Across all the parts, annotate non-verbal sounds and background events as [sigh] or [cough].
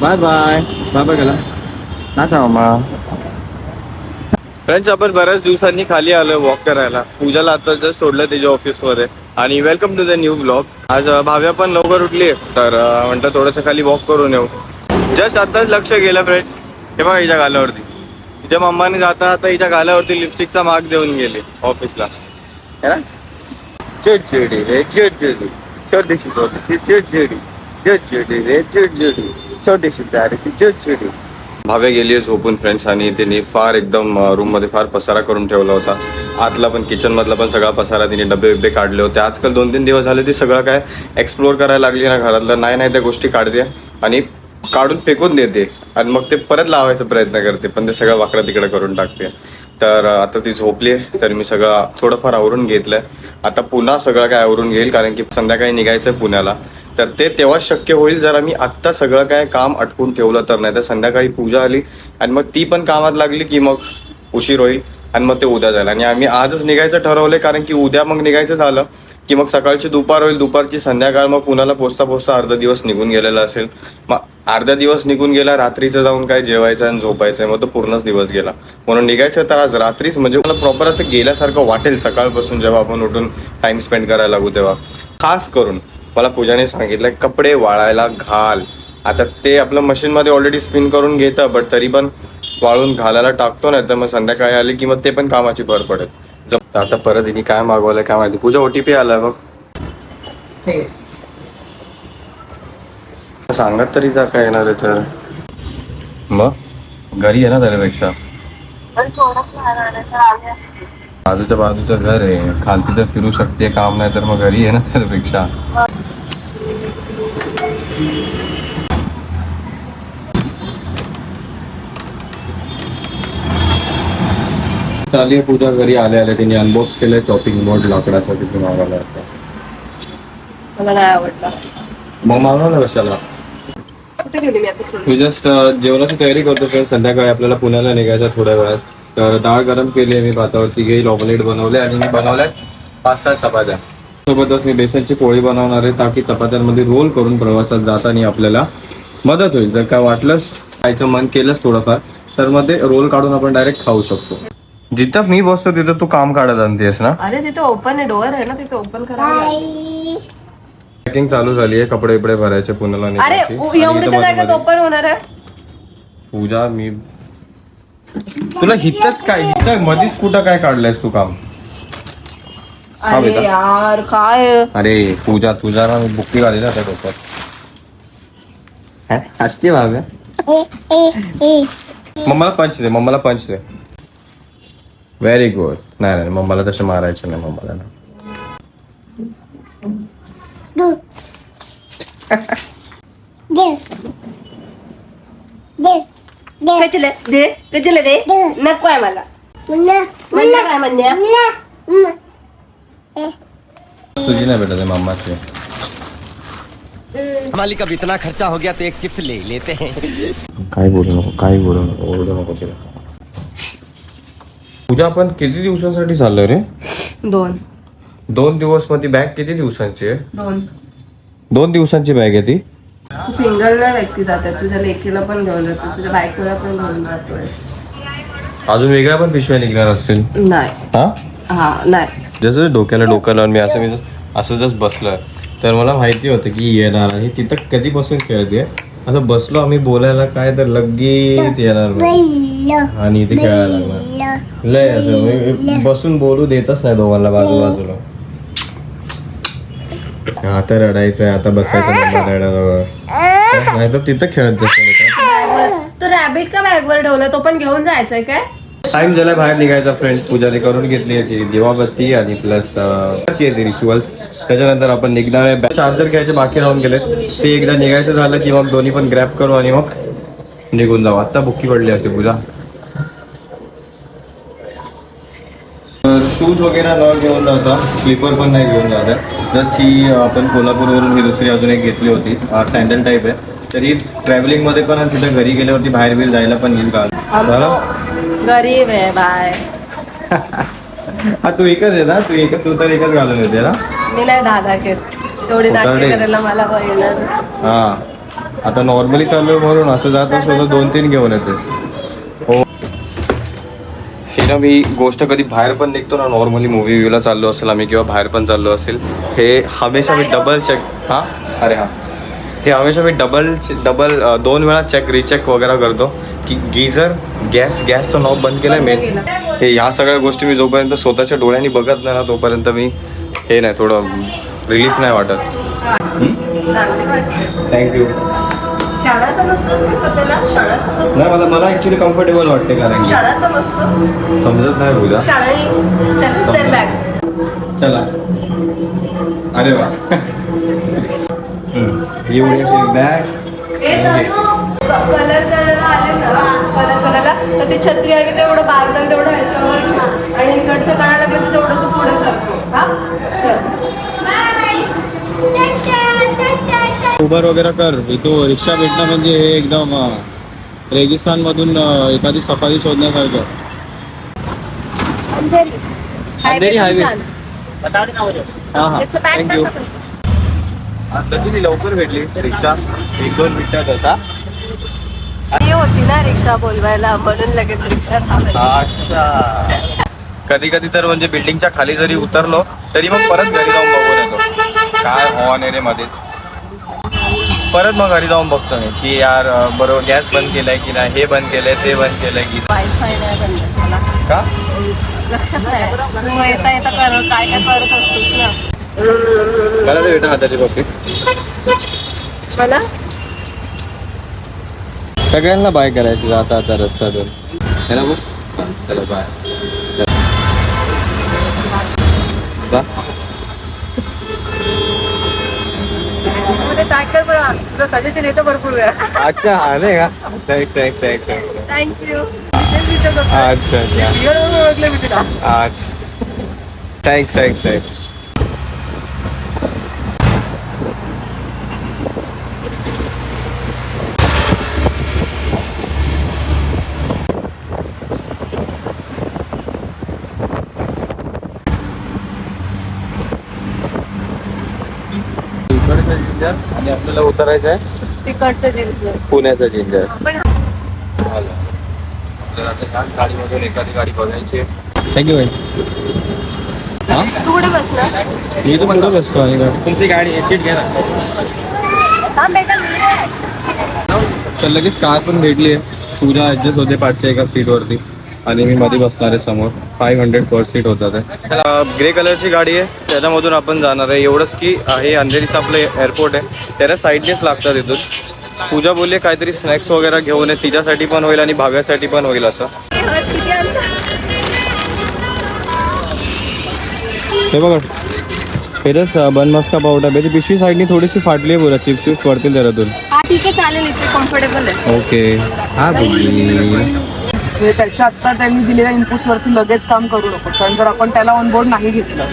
Bye bye गेला टाटा मामा friends आपण बऱ्याच दिवसांनी खाली आलो वॉक करायला. पूजाला आता जस्ट सोडलं त्याच्या ऑफिसमध्ये आणि welcome to the new blog आज भाव्या पण लवकर उठली तर म्हणतं थोडंसं खाली वॉक करून येऊ. जस्ट आताच लक्ष गेलं फ्रेंड्स हे बघा हिच्या गालावरती. तिच्या मम्माने जाता आता हिच्या गालावरती लिपस्टिकचा मार्क देऊन गेली ऑफिसला है ना? चिडचिडी रे चिडचिडी. छोटीशी चिडचिडी. चिडचिडी रे चिडचिडी छोटीशी प्यारीशी चिडचिडी भावे गेली झोपून फ्रेंड्स आणि त्यांनी फार एकदम रूममध्ये फार पसारा करून ठेवला होता. आतला पण किचन मधला पण सगळा पसारा तिने डबे बिब्बे काढले होते. आजकाल दोन तीन दिवस झाले ती सगळं काय एक्सप्लोर करायला लागली ना घरातलं. नाही नाही त्या गोष्टी काढते आणि काढून फेकून देते. आणि मग ते परत लावायचा प्रयत्न करते पण ते सगळं वाकडं तिकडं करून टाकते. तर आता ती झोपली आहे तर मी सगळं थोडंफार आवरून घेतलंय. आता पुन्हा सगळं काय आवरून घेईल कारण की संध्याकाळी निघायचं आहे पुण्याला. तर ते तेव्हा शक्य होईल जर आम्ही आत्ता सगळं काय काम अटकून ठेवलं तर नाही तर संध्याकाळी पूजा आली आणि मग ती पण कामात लागली की मग उशीर होईल आणि मग ते उद्या झालं. आणि आम्ही आजच निघायचं ठरवलंय कारण की उद्या मग निघायचं झालं की मग सकाळची दुपार होईल. दुपारची संध्याकाळ मग पुण्याला पोचता पोचता अर्धा दिवस निघून गेलेला असेल. मग अर्धा दिवस निघून गेला रात्रीचं जाऊन काय जेवायचं आणि झोपायचं आहे मग तो पूर्णच दिवस गेला. म्हणून निघायचं तर आज रात्रीच म्हणजे मला प्रॉपर असं गेल्यासारखं वाटेल सकाळपासून जेव्हा आपण उठून टाइम स्पेंड करायला लागू तेव्हा. खास करून मला पूजाने सांगितलं कपडे वाळायला घाल. आता ते आपलं मशीनमध्ये ऑलरेडी स्पिन करून घेतं बट तरी पण वाळून घालायला टाकतो नाही तर मग संध्याकाळी आली की मग ते पण कामाची भर पडेल आता परत हिने काय मागवलंय काय माहिती. पूजा ओटीपी आलाय बघ. सांगत तरी जा काय येणार आहे तर. मग? घरी आहे ना त्याच्यापेक्षा. बाजूच्या बाजूचं घर आहे. खालती तर फिरू शकते काम नाही तर मग घरी आहे ना त्याच्यापेक्षा. चाली आहे पूजा घरी आले आले त्यांनी अनबॉक्स केलंय चॉपिंग बोर्ड लाकडासाठी ते मागवला होता मला नाही आवडला. मग मागवलं कशाला? कुठे गेली मी आता सोडून? मी जस्ट जेवणाची तयारी करतो फ्रेंड संध्याकाळी आपल्याला पुण्याला निघायचं थोड्या वेळात. तर डाळ गरम केली आहे मी भातावरती घेईल ऑमलेट बनवले आणि मी बनवल्यात पाच सहा चपात्या. सोबतच मी बेसनची पोळी बनवणार आहे. ताकी चपात्यांमध्ये रोल करून प्रवासात जाताना आपल्याला मदत होईल. जर काय वाटलंच खायचं मन केलंच थोडंफार तर मग ते रोल काढून आपण डायरेक्ट खाऊ शकतो. जिथं मी बसतो तिथं तू काम काढत आणतेस ना? अरे तिथे ओपन आहे. डोअर आहे ना तिथे ओपन करा पॅकिंग चालू झाली आहे. कपडे बिपडे भरायचे पुण्याला अरे. आणि एवढीच्या जागेत ओपन होणार आहे? पूजा मी तुला हितच काय हिथं मधीच कुठं काय काढलंयस तू काम? अरे बेटा. यार काय? अरे पूजा तुझा ना मी बुक्की घाली ना त्या डोक्यात. हसते बाबा. मम्माला पंच दे मम्माला पंच दे. व्हेरी गुड नाही नाही मम्माला तसे मारायचे नाही मम्माला ना. कचले दे कचले दे. नको आहे मला. म्हणण्या काय म्हणण्या? तुझी नाही भेटत आहे मम्माची मालिक अब इतना खर्चा हो गया तो एक चिप्स ले लेते हैं. काय बोलू नको काय बोलू नको. ओरडू नको तिला. पूजा आपण किती दिवसांसाठी चाललोय रे? दोन. दोन दिवस मग ती बॅग किती दिवसांची आहे? दोन. दोन दिवसांची बॅग आहे ती? तू सिंगल ना व्यक्ती जाते तुझ्या लेकीला पण घेऊन जातो. तुझ्या बायकोला पण घेऊन जातोयस. अजून वेगळ्या पण पिशव्या निघणार असतील? नाही. हा? हा नाही. जसं डोक्याला डोकं लावून मी असं मी असं जस्ट बसलं तर मला माहिती होतं की येणार आणि तिथं कधीपासून खेळते असं बसलो आम्ही बोलायला काय तर लगेच येणार. आणि इथे खेळायला लागणार. लय असं बसून बोलू देतच नाही दोघांना बाजू बाजूला. आता रडायचंय आता बसायचं रडायला. नाही तर तिथं खेळत बसलं तो रॅबिट का बॅगवर ठेवला? तो पण घेऊन जायचंय काय? टाइम झाला बाहेर निघायचा फ्रेंड्स पूजाने करून घेतली होती दिवाबत्ती आणि प्लस रिच्युअल्स त्याच्यानंतर आपण निघणार आहे. चार्जर घ्यायचे बाकी राहून गेले ते एकदा निघायचं झालं की मग दोन्ही पण ग्रॅप करू आणि मग निघून जाऊ. आता बुक्की पडली असते पूजा. शूज वगैरे न घेऊन जाता स्लीपर पण नाही घेऊन जात जस्ट ही आपण कोल्हापूरवरून ही दुसरी अजून एक घेतली होती. सँडल टाईप आहे. तरी ट्रॅव्हलिंगमध्ये पण तिथे घरी गेल्यावरती बाहेर बिर जायला पण येईल गरीब आहे बाय. [laughs] हा तू एकच आहे ना? तू एक तू तर एकच घालून येते ना? मी नाही दादा घेत तेवढी नाटके. करायला मला येणार हा. आता नॉर्मली चालू आहे म्हणून असं जात तर दोन तीन घेऊन येतेस. हो. हे ना मी गोष्ट कधी बाहेर पण निघतो ना नॉर्मली मूवी व्ह्यूला चाललो असेल आम्ही किंवा बाहेर पण चाललो असेल हे हमेशा मी डबल चेक हां? अरे हां. हे हमेशा मी डबल डबल दोन वेळा चेक रिचेक वगैरे करतो. की गीझर गॅस गॅसचं नॉब बंद केलं बंद मी केलं. हे ह्या सगळ्या गोष्टी मी जोपर्यंत स्वतःच्या डोळ्यांनी बघत नाही ना तोपर्यंत मी हे नाही थोडं रिलीफ नाही वाटत. थँक्यू शाळा समजतोस मी स्वतःला? शाळा समजतोस? नाही मला मला ॲक्च्युली कम्फर्टेबल वाटते कारण की शाळा समजतोस? समजत नाही शाळा चल चल बॅग चला. अरे वा. एवढी अशी बॅग कलर तर ते छत्री आणि तेवढं बारदन तेवढं ह्याच्यावर ठेव आणि इकडचं करायला पण थोडंसं पुढे सरको. हा? चल. उबर वगैरे कर. इथं रिक्षा भेटणं म्हणजे हे एकदम रेगिस्तान मधून एखादी सफारी शोधण्यासारखं. अंधेरी. हायवे हा हा. थँक्यू लवकर भेटली रिक्षा. एक दोन मिनिटात असा ना रिक्षा बोलवायला म्हणून लगेच रिक्षा अच्छा. कधी कधी तर म्हणजे बिल्डिंगच्या खाली जरी उतरलो तरी मग परत घरी जाऊन बघून येतो. काय हॉर्न आहे रे मध्ये परत मग घरी जाऊन बघतो मी की यार बरोबर गॅस बंद केलाय की नाही हे बंद केलंय ते बंद केलंय की वायफाय नाही बंद का? लक्षात नाही. तू येता येता कर काय काय करत असतोस ना? मला भेटा हाताची कॉपी मला? सगळ्यांना बाय करायची जाता आता रस्त्यातून. है ना भाऊ? हा, चला. बाय जा. तुझं सजेशन येतं भरपूर वेळा. अच्छा हा नाही का? Thanks thanks thanks thanks thank you अच्छा अच्छा. अच्छा. थँक्स थँक्स थँक्स इकडचं जिंजर आणि आपल्याला उतरायचं आहे? तिकडचं जिंकलं पुण्याचं जिंजर. पण झालं. आपल्याला आता ह्याच गाडीमधून एखादी गाडी बघायची. आहे. थँक्यू भाई. हा? तू कुठे बसणार मी तर पुढे बसतो आणि तुमची गाडी सीट घ्या ना. हा बेटा तर लगेच कार पण भेटली आहे. पूजा ऍडजस्ट होते पाठच्या एका सीटवरती आणि मी मध्ये बसणार आहे समोर. फाईव्ह हंड्रेड पर सीट होतात ग्रे कलरची गाडी आहे. त्याच्यामधून आपण जाणार आहे. एवढंच की हे अंधेरीचं आपलं एअरपोर्ट आहे. त्याला साईडनेच लागतात इथून. पूजा बोलली काहीतरी स्नॅक्स वगैरे घेऊन ये. तिच्यासाठी पण होईल आणि भाव्यासाठी पण होईल असं. हे बघा. फेरस बन मस्का पावडर त्याची पिशवी साईडनी थोडीशी फाटली आहे बोला. चिप्स चिप्स वरतील त्यातून हा ठीक आहे चालेल इथे कम्फर्टेबल आहे. ओके हा बोलली. म्हणजे त्याच्या आता त्यांनी दिलेल्या इनपुट्स वरती लगेच काम करू नको. कारण जर आपण त्याला ऑन बोर्ड नाही घेतलं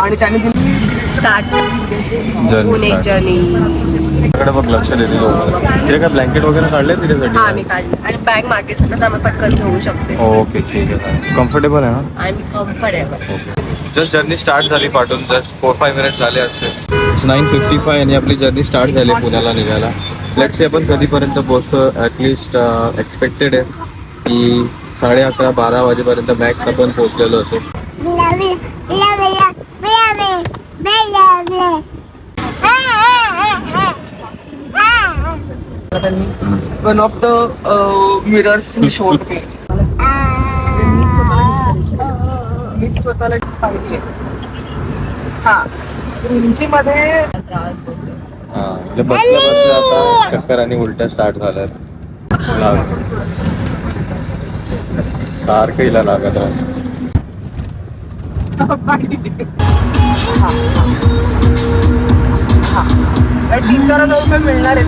आणि त्याने दिलं स्टार्ट पुणे जर्नी जर्नी कडे बघ लक्ष देते तिथे काय ब्लँकेट वगैरे काढले हा तिच्यासाठी मी काढली. आणि बॅग मागे आम्ही पटकन घेऊ शकते ओके ठीक आहे. कम्फर्टेबल आहे ना? I am comfortable just journey start झाली पाठवून. जस्ट फोर फाय मिनिट झाले असे. नाईन फिफ्टी फाय आणि आपली जर्नी स्टार्ट झाली पुण्याला निघायला. लेट्स आपण कधीपर्यंत पोहोचतो ॲटलिस्ट एक्सपेक्टेड आहे. की साडे अकरा बारा वाजेपर्यंत मॅक्स आपण पोहोचलेलो असो. One of the mirrors showed मी [laughs] स्वतःला पाहिजे. हा. उंचीमध्ये त्रास होतो हा म्हणजे बसल्या बसल्या आता चक्कर आणि उलट्या स्टार्ट झाल्यात. सारखं हिला लागत रुपये [laughs] मिळणार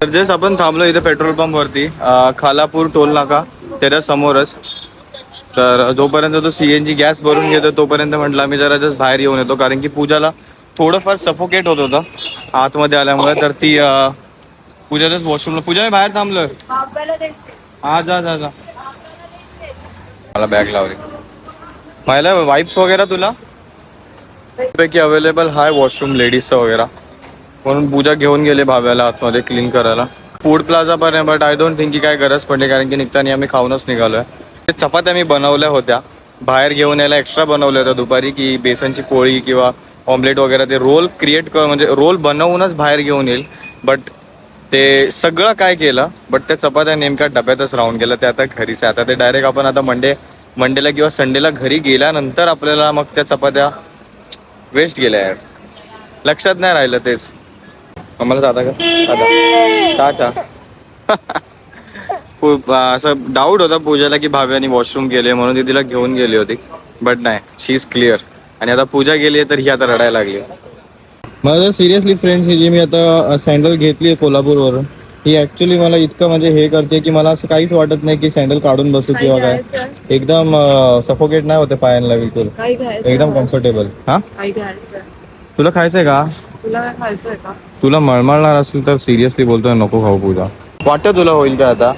तर जस्ट आपण थांबलो इथे पेट्रोल पंप वरती खालापूर टोल नाका त्याच्या समोरच. तर जोपर्यंत तो सी एन जी गॅस भरून घेतो तोपर्यंत म्हटलं आम्ही जरा जस्ट बाहेर येऊन येतो. कारण की पूजाला थोडंफार सफोकेट होत होतं आतमध्ये आल्यामुळे. तर ती पूजा पूजाच्याच वॉशरूमला पूजा मी बाहेर थांबलोय. हा जा जा जा. मला बॅग लावली. माहिला वाईप्स वगैरे तुला? पैकी अवेलेबल हाय वॉशरूम लेडीजचं वगैरे. म्हणून पूजा घेऊन गेले भाव्याला आतमध्ये क्लीन करायला. फूड प्लाझा पण आहे बट आय डोंट थिंक की काय गरज पडली कारण की निघताना आम्ही खाऊनच निघालोय. चपात्या मी बनवल्या होत्या. बाहेर घेऊन यायला एक्स्ट्रा बनवल्या होत्या दुपारी की बेसनची पोळी किंवा ऑमलेट वगैरे ते रोल क्रिएट कर म्हणजे रोल बनवूनच बाहेर घेऊन येईल. बट ते सगळं काय केलं बट त्या चपात्या नेमक्या डब्यातच राहून गेल्या. त्या आता घरीच आहे. आता ते डायरेक्ट आपण आता मंडे मंडेला किंवा संडेला घरी गेल्यानंतर आपल्याला मग त्या चपात्या वेस्ट गेल्या यार लक्षात नाही राहिलं तेच. आम्हाला दादा का? दादा. टाटा. [laughs] खूप असं डाऊट होता पूजाला की भाव्यानी वॉशरूम गेले म्हणून ती तिला घेऊन गेली होती. बट नाही शी इज क्लिअर आणि आता पूजा गेली तर ही आता रडायला लागली मला सिरियसली फ्रेंड्स ही जी मी आता सँडल घेतली आहे कोल्हापूरवरून ही ऍक्च्युली मला इतकं म्हणजे हे करते की मला असं काहीच वाटत नाही की सँडल काढून बसू किंवा काय. एकदम सफोकेट नाही होते पायांना बिलकुल. एकदम कम्फर्टेबल हा? तुला खायचंय का? तुला काय खायचंय का? तुला मळमळणार असेल तर सिरियसली बोलतोय नको खाऊ पूजा. वाटतं तुला होईल का आता?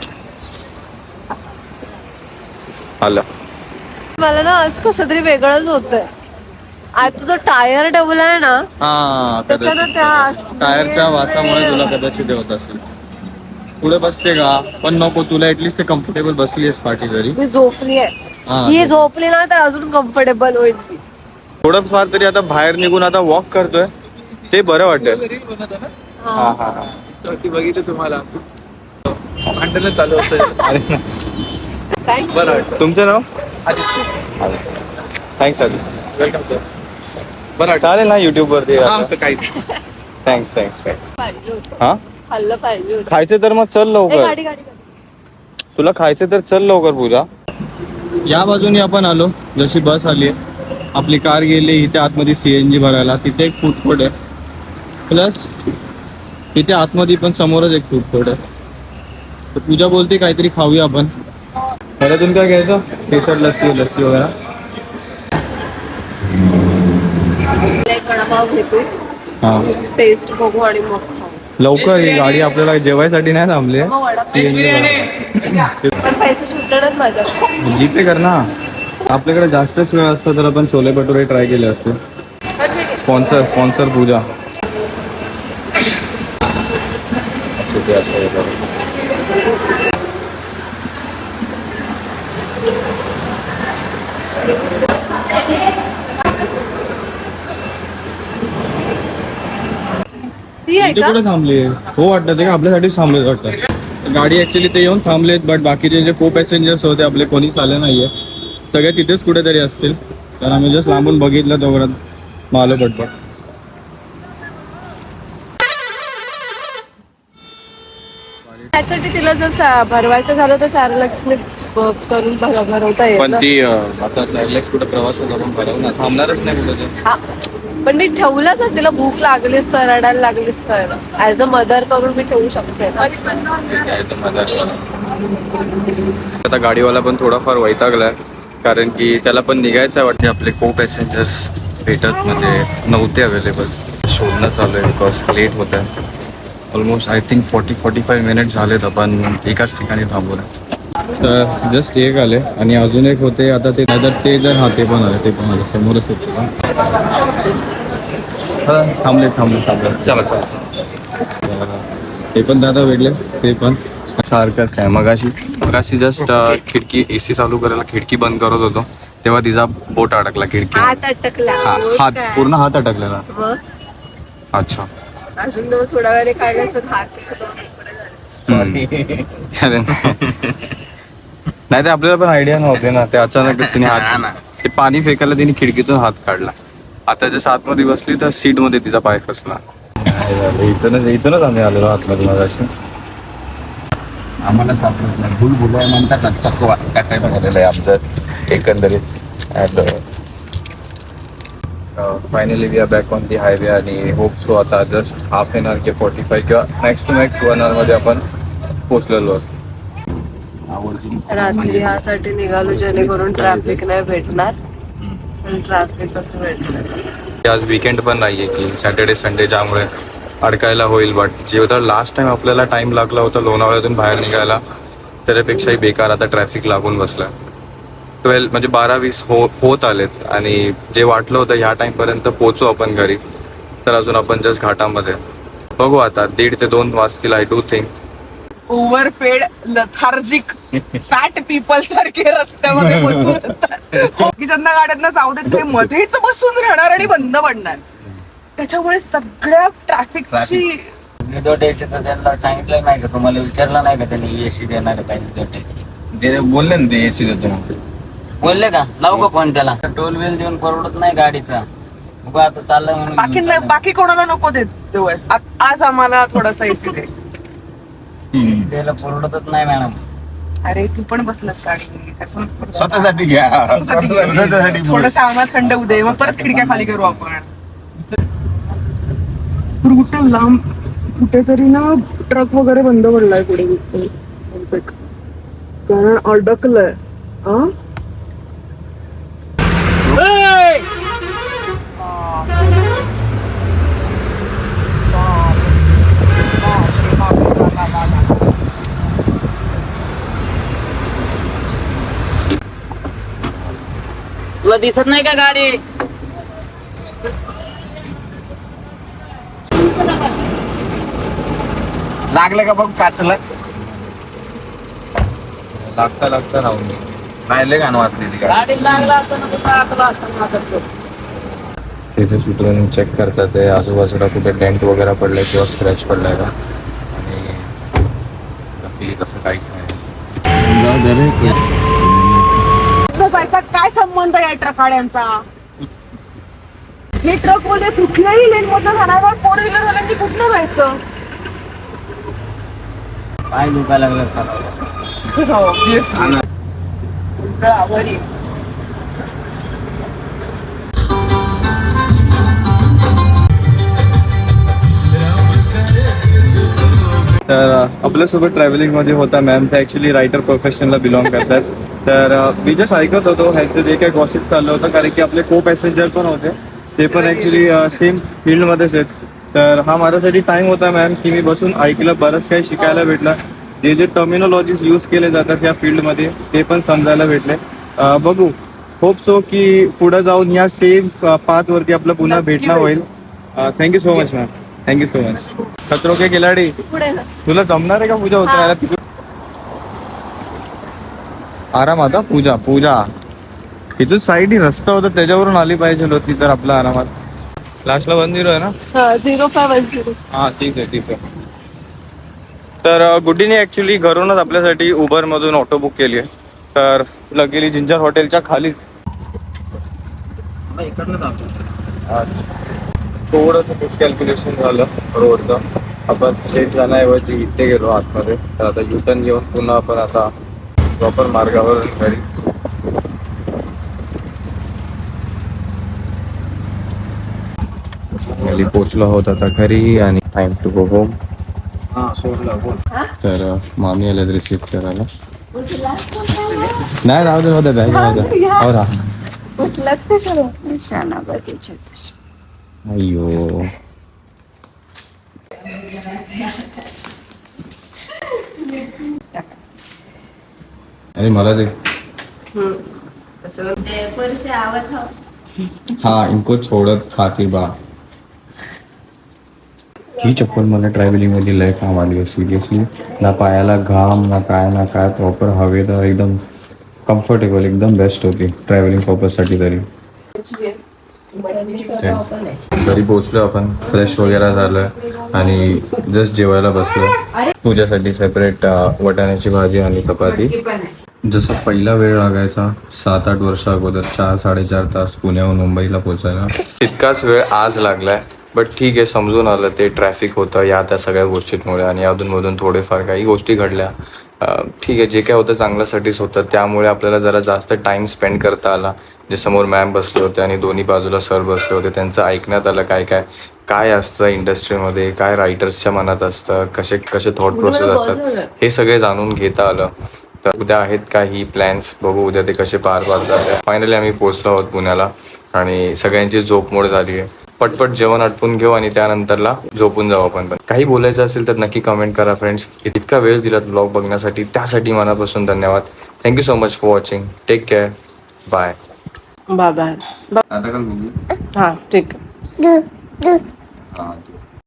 आलं. मला ना आज कसं तरी वेगळंच होतंय. आता जो टायर डबल आहे ना हा त्याच्यानं त्या टायरच्या वासामुळे तुला कदाचित हे होत असेल. पुढे बसते का? पण नको तुला ऍटलीस्ट ते कम्फर्टेबल बसली आहेस पाठी तरी मी झोपली हा. आहे ही झोपली ना तर अजून कम्फर्टेबल होईल ती. थोडंफार तरी आता बाहेर निघून आता वॉक करतोय. ते बरं वाटेल हा हा हा. बघितलं तुम्हाला. भांडणं चालू असतं. काय बरं तुमचं नाव? थँक्स आधी वेलकम सर बरं चालेल ना युट्यूब वरती हा काही थँक्स थँक्स पाहिजे होतं. हा? खाल्लं पाहिजे होतं. खायचं तर मग चल ए, लवकर गाडी गाडी गाडी. तुला खायचं तर चल लवकर पूजा. या बाजूने आपण आलो. जशी बस आली आपली कार गेली इथे आतमध्ये सी एन जी भरायला. तिथे एक फूड कोर्ट आहे. प्लस तिथे आतमध्ये पण समोरच एक फूड कोर्ट आहे. तर पूजा बोलते काहीतरी खाऊया आपण. घरातून काय घ्यायचं? केसर लस्सी लस्सी वगैरे. वडापाव घेतो. हा. टेस्ट बघू आणि मग खाऊ. लवकर ही गाडी आपल्याला जेवायसाठी नाही थांबली. जीपे कर ना. आपल्याकडे जास्तच वेळ असता तर आपण छोले भटुरे ट्राय केले असते. Sponsor sponsor Pooja. ती का? कुठे थांबली? हो वाटतं ते का आपल्यासाठीच थांबलेत वाटतं. गाडी ऍक्च्युली ते येऊन थांबलेत बट बाकीचे जे को पॅसेंजर्स होते आपले कोणीच आले नाहीये. सगळे तिथेच कुठेतरी असतील. तर आम्ही जस्ट लांबून बघितलं तोपर्यंत मग आलो पटपट. त्यासाठी तिला जर सा- भरवायचं झालं तर सॅरलक्सने करून भर- भरवता येईल पण. ती अं, आता सॅरलेक्स कुठे प्रवासात आपण भरवणार? थांबणारच नाही कुठे ते. हा. पण मी ठेवलंच आहे, तिला भूक लागलीच तर रडायला लागलीच तर. ऍज अ मदर करून मी ठेवू शकते. आता गाडीवाला पण थोडाफार वैतागलाय कारण की त्याला पण निघायचं आहे वाटते. आपले को पॅसेंजर्स भेटत म्हणजे नव्हते अवेलेबल शोधणं चालू आहे बिकॉज लेट होत आहे almost I think forty forty five minute झालेत आपण एकाच ठिकाणी थांबून. तर जस्ट एक आले आणि अजून एक होते आता ते आता ते जर हा ते पण आले ते पण आले समोरच होते थांबले थांबले थांबले. चला चला ते पण दादा वेगळे ते पण. सारखंच काय मगाशी मगाशी जस्ट खिडकी ए सी चालू करायला खिडकी बंद करत होतो तेव्हा तिचा बोट अडकला खिडकी हात अटकला हा हात? पूर्ण हात अटकलेला अच्छा. अजून काढल्यास हात पुढे झाले. [laughs] अरे [laughs] नाही ते आपल्याला पण आयडिया नव्हते ना. ते अचानकच [laughs] तिने हात ते पाणी फेकायला तिने खिडकीतून हात काढला. आता जसं आतमध्ये बसली तर सीटमध्ये तिचा पाय फसला. इथूनच इथूनच आम्ही आलेलो आतमध्ये मगाशी. आम्हाला सापडत नाही भूल भुलवाय म्हणतात ना चकवा. त्या टाईप झालेलं आहे आमचं एकंदरीत? Finally we are back on the highway आणि होप सो आता जस्ट हाफ एन आवर किंवा फोर्टी फाय किंवा मॅक्स टू मॅक्स वनमध्ये आपण पोचलेलो आहोत. रात्री ह्यासाठी निघालो जेणेकरून ट्रॅफिक नाही भेटणार. ट्रॅफिक भेटणार. आज वीकेंड पण नाहीये की सॅटर्डे संडे ज्यामुळे अडकायला होईल बट जेवढा लास्ट टाइम आपल्याला टाइम लागला होता लोणावळ्यातून बाहेर निघायला त्याच्यापेक्षाही बेकार आता ट्रॅफिक लागून बसलं. ट्वेल्व म्हणजे बारा वीस हो होत आलेत आणि जे वाटलं होतं ह्या टाइमपर्यंत पोचू आपण घरी तर अजून आपण जस्ट घाटामध्ये. बघू आता दीड ते दोन वाजतील I do think overfed lethargic fat people सारखे रस्त्यामध्ये बसून असतात. बाकीच्यांना गाड्यांना जाऊ देत ते मध्येच बसून राहणार आणि बंद पडणार. त्याच्यामुळे सगळ्या ट्रॅफिकची विदाउट यायचे तर त्यांना सांगितलं नाही का तुम्हाला विचारलं नाही का त्यांनी एसी देणार आहे ते बोलले ना ते एसी देतो. बोलले का? लावू का फोन त्याला? टोल बिल देऊन परवडत नाही गाडीचा. आता म्हणून बाकी. बाकी कोणाला नको देत आज आम्हाला थोडासा एसी दे. द्यायला परवडतच नाही मॅडम. अरे तू पण बसलात गाडी असं नको करू. स्वतःसाठी घ्या. स्वतःसाठी. बोल. थोडस आम्हाला थंड होऊ दे. मग परत खिडक्या खाली करू आपण. कुठे लांब कुठेतरी ना ट्रक वगैरे बंद पडलाय पुढे. बहुतेक. कारण अडकलंय. हा? तुला दिसत नाही का गाडी? लागलं का बघ काचला? लागता लागता राहून लय गाणं वाजली ती गाडी. गाडी लागला असताना कुठं आतला असताना आता तिथे सुटून चेक करतात ते. आजूबाजूला कुठे डेंट वगैरे पडलाय किंवा स्क्रॅच पडलाय का? आणि तसं काहीच नाही. जायचा काय संबंध आहे ट्रक गाड्यांचा हे ट्रकमध्ये कुठल्याही लेन मधनं जाणार फोर व्हीलर वाल्यांनी कुठनं जायचं? पाय दुखायला लागलं चालू तर आपल्यासोबत ट्रॅव्हलिंगमध्ये होता मॅम त्या ॲक्च्युली रायटर प्रोफेशनला बिलॉंग करतात. तर मी जस्ट ऐकत होतो ह्यांचं जे काही गॉसिप चाललं होतं कारण की आपले को पॅसेंजर पण होते. ते पण ॲक्च्युली सेम फील्डमध्येच आहेत. तर हा माझ्यासाठी टाईम होता मॅम की मी बसून ऐकलं बरंच काही शिकायला भेटलं. जे जे टर्मिनॉलॉजीज यूज केले जातात या फील्डमध्ये ते पण समजायला भेटले. बघू. होप सो की पुढे जाऊन या सेम पाथवरती आपलं पुन्हा भेटणं होईल. Thank you so much ma'am thank you so much Khatron Ke Khiladi तुला जमणार आहे का पूजा उतरायला? तिकडे. आराम आता पूजा पूजा. इथून साईड रस्ता होता त्याच्यावरून आली पाहिजे होती तर आपला आरामात. लास्टला वन झिरो आहे ना? झिरो फाय वन झिरो हा ठीक आहे ठीक आहे. तर गुड्डीने ॲक्च्युली घरूनच आपल्यासाठी उबर मधून ऑटो बुक केली आहे. तर लगेली जिंजर हॉटेलच्या खालीच थोडंसं मिसकॅल्क्युलेशन झालं रोडचं आपण स्ट्रेट जाण्याऐवजी इथे गेलो आतमध्ये. तर आता युटर्न घेऊन पुन्हा आपण आता प्रॉपर मार्गावर घरी. घरी पोचलो आहोत आता घरी आणि टाइम टू गो होम तर मामी आल्या रिसिव्ह करायला. नाही राहू दे राहू दे बॅग राहू दे हो राहा. अय्यो. अरे मला दे. हो इनको छोड़त खाती बा. ही चप्पल मला ट्रॅव्हलिंगमध्ये लय काम आली सिरियसली ना पायाला घाम ना काय ना काय प्रॉपर हवे तर एकदम कम्फर्टेबल एकदम बेस्ट होती ट्रॅव्हलिंग पर्पजसाठी तरी. घरी पोचलो आपण फ्रेश वगैरे झालं आणि जस्ट जेवायला बसलो. तुझ्यासाठी सेपरेट वटाण्याची भाजी आणि चपाती. जसं पहिला वेळ लागायचा सात आठ वर्ष अगोदर चार साडेचार तास पुण्याहून मुंबईला पोचायला तितकाच वेळ आज लागलाय बट ठीक आहे समजून आलं ते ट्रॅफिक होतं या त्या सगळ्या गोष्टींमुळे आणि अधूनमधून थोडेफार काही गोष्टी घडल्या. ठीक आहे जे काय होतं चांगल्यासाठीच होतं. त्यामुळे आपल्याला जरा जास्त टाइम स्पेंड करता आला. जे समोर मॅम बसले होते आणि दोन्ही बाजूला सर बसले होते त्यांचं ऐकण्यात आलं काय काय काय असतं इंडस्ट्रीमध्ये काय रायटर्सच्या मनात असतं? कसे कसे थॉट प्रोसेस असतात? हे सगळे जाणून घेता आलं. तर उद्या आहेत काही प्लॅन्स बघू उद्या ते कसे पार पाडतात. फायनली आम्ही पोहोचलो आहोत पुण्याला आणि सगळ्यांची झोपमोड झाली आहे. पटपट जेवण आटपून घेऊ आणि त्यानंतरला झोपून जाऊ आपण पण. काही बोलायचं असेल तर नक्की कमेंट करा फ्रेंड्स इतका वेळ दिलात ब्लॉग बघण्यासाठी त्यासाठी मनापासून धन्यवाद. Thank you so much for watching take care bye आता काल बघू हा ठीक. हा